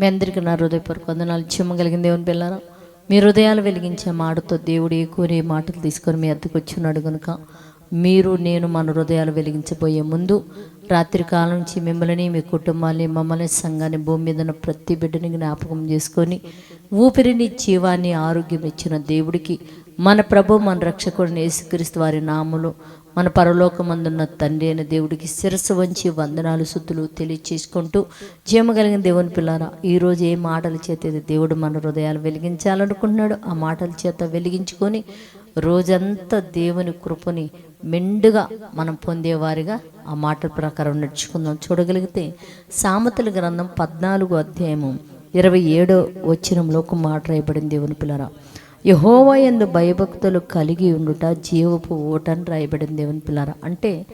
మీ అందరికీ నా హృదయపూర్వక వందనాలు. చిమ్మగలిగిన దేవుని పిల్లరా మీ హృదయాలు వెలిగించే మాటతో దేవుడు ఏ కోరే మాటలు తీసుకొని మీ అద్దెకు వచ్చినాడు కనుక మీరు నేను మన హృదయాలు వెలిగించబోయే ముందు రాత్రి కాలం నుంచి మిమ్మల్ని మీ కుటుంబాన్ని మమ్మల్ని సంఘాన్ని భూమి మీద ఉన్న ప్రతి బిడ్డని జ్ఞాపకం చేసుకొని ఊపిరిని జీవాన్ని ఆరోగ్యం ఇచ్చిన దేవుడికి మన ప్రభు మన రక్షకుడిని యేసుక్రీస్తు వారి నాములు మన పరలోకమందున్న తండ్రి అయిన దేవుడికి శిరస్సు వంచి వందనాలు శుద్ధులు తెలియచేసుకుంటూ జీవగలిగిన దేవుని పిల్లారా ఈరోజు ఏ మాటల చేత దేవుడు మన హృదయాలు వెలిగించాలనుకుంటున్నాడు ఆ మాటల చేత వెలిగించుకొని రోజంతా దేవుని కృపని మెండుగా మనం పొందేవారిగా ఆ మాటల ప్రకారం నడుచుకుందాం. చూడగలిగితే సామెతల గ్రంథం పద్నాలుగు అధ్యాయము ఇరవై ఏడో వచ్చినంలో ఒక మాట రాయబడింది దేవుని పిల్లరా. యహోవా ఎందు భయభక్తులు కలిగి ఉండుట జీవపు ఓటని రాయబడింది దేవుని పిల్లరా. అంటే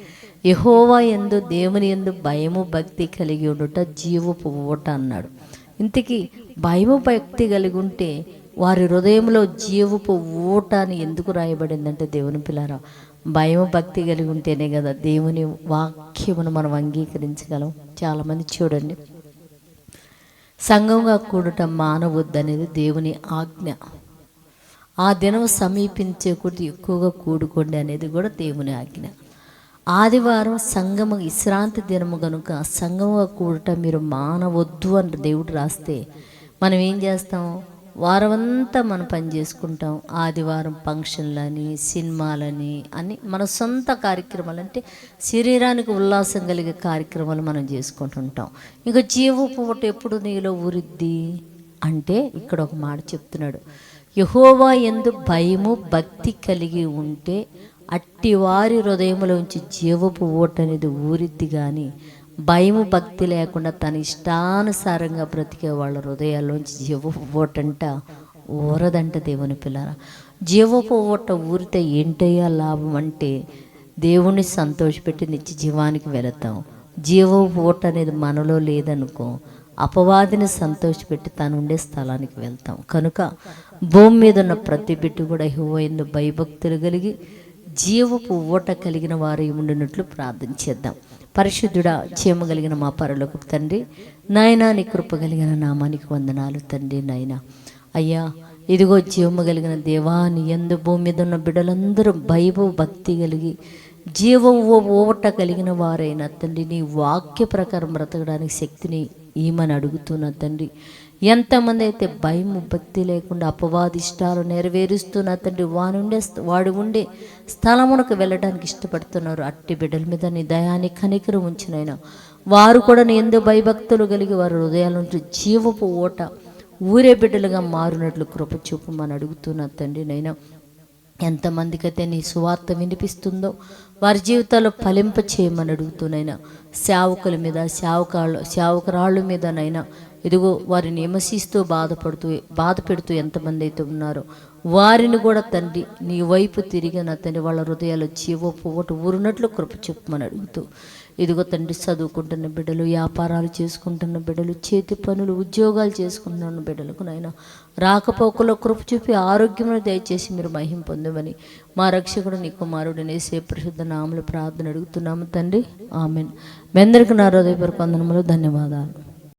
యహోవా ఎందు దేవుని ఎందు భయము భక్తి కలిగి ఉండుట జీవపు ఓట అన్నాడు. ఇంతకీ భయము భక్తి కలిగి ఉంటే వారి హృదయంలో జీవపు ఊట అని ఎందుకు రాయబడిందంటే దేవుని పిల్లరా భయం భక్తి కలిగి ఉంటేనే కదా దేవుని వాక్యమును మనం అంగీకరించగలం. చాలామంది చూడండి. సంఘంగా మానవద్దు మానవద్దనేది దేవుని ఆజ్ఞ. ఆ దినం సమీపించే కొద్ది ఎక్కువగా కూడుకోండి అనేది కూడా దేవుని ఆజ్ఞ. ఆదివారం సంగమ విశ్రాంతి దినము కనుక సంగమ కూడట మీరు మానవద్దు అని దేవుడు రాస్తే మనం ఏం చేస్తాం? వారమంతా మనం పని చేసుకుంటాం. ఆదివారం ఫంక్షన్లని సినిమాలని అని మన సొంత కార్యక్రమాలు అంటే శరీరానికి ఉల్లాసం కలిగే కార్యక్రమాలు మనం చేసుకుంటుంటాం. ఇంకా జీవ పూట ఎప్పుడు నీలో ఊరిద్ది? అంటే ఇక్కడ ఒక మాట చెప్తున్నాడు. యహోవా ఎందు భయము భక్తి కలిగి ఉంటే అట్టి వారి హృదయంలోంచి జీవపు ఓట అనేది ఊరిద్ది కానీ భయము భక్తి లేకుండా తన ఇష్టానుసారంగా బ్రతికే వాళ్ళ హృదయాల్లోంచి జీవపు ఓటంట ఊరదంట దేవుని పిల్లల జీవపు ఓట ఊరితే ఏంటయ్యా లాభం అంటే దేవుణ్ణి సంతోషపెట్టి నిత్య జీవానికి వెళతాం. జీవపు ఓట అనేది మనలో లేదనుకో అపవాదిని సంతోషపెట్టి తను ఉండే స్థలానికి వెళ్తాం. కనుక భూమి మీద ఉన్న ప్రతి బిడ్డ కూడా హువైందు భయభక్తులు కలిగి జీవపు ఊట కలిగిన వారు ఉండినట్లు ప్రార్థన చేద్దాం పరిశుద్ధుడా చీమ కలిగిన మా పరలోకి తండ్రి నాయనా నీ కృప కలిగిన నామానికి వందనాలు తండ్రి నాయనా. అయ్యా ఇదిగో జీవము కలిగిన దేవా నీ ఎందు భూమి మీద ఉన్న బిడ్డలందరూ భయభ భక్తి కలిగి జీవ ఓవట కలిగిన వారైన తండ్రి నీ వాక్య ప్రకారం బ్రతకడానికి శక్తిని ఈమెను అడుగుతున్న తండ్రి? ఎంతమంది అయితే భయం భక్తి లేకుండా అపవాదిష్టాలు నెరవేరుస్తున్న తండ్రి వానుండే వాడు ఉండే స్థలమునకు వెళ్ళడానికి ఇష్టపడుతున్నారు. అట్టి బిడ్డల మీద నీ దయాన్ని కనికరం ఉంచినైనా వారు కూడా నీ ఎందు భయభక్తులు కలిగి వారి హృదయాల నుంచి జీవపు ఓట ఊరే బిడ్డలుగా మారినట్లు కృప చూపమని అడుగుతున్న తండ్రి నైనా ఎంతమందికైతే నీ సువార్త వినిపిస్తుందో వారి జీవితాల్లో ఫలింప చేయమని అడుగుతూనైనా సేవకుల మీద సేవకాళ్ళు సేవకురాళ్ళ మీదనైనా ఇదిగో వారిని విమర్శిస్తూ బాధపడుతూ బాధ పెడుతూ ఎంతమంది అయితే ఉన్నారో వారిని కూడా తండ్రి నీ వైపు తిరిగి నా తండ్రి వాళ్ళ హృదయాలు జీవో పోగొట్టు ఊరినట్లు కృప చెప్పమని అడుగుతూ ఇదిగో తండ్రి చదువుకుంటున్న బిడ్డలు వ్యాపారాలు చేసుకుంటున్న బిడ్డలు చేతి పనులు ఉద్యోగాలు చేసుకుంటున్న బిడ్డలకు నాయన రాకపోకలో కృప చూపి ఆరోగ్యమును దయచేసి మీరు మహిం పొందమని మా రక్షకుడు నీ కుమారుడు నేసే ప్రసిద్ధ నామలు ప్రార్థన అడుగుతున్నాము తండ్రి. ఆమెన్. మీ అందరికీ నా హృదయపూర్వక వందనములు ధన్యవాదాలు.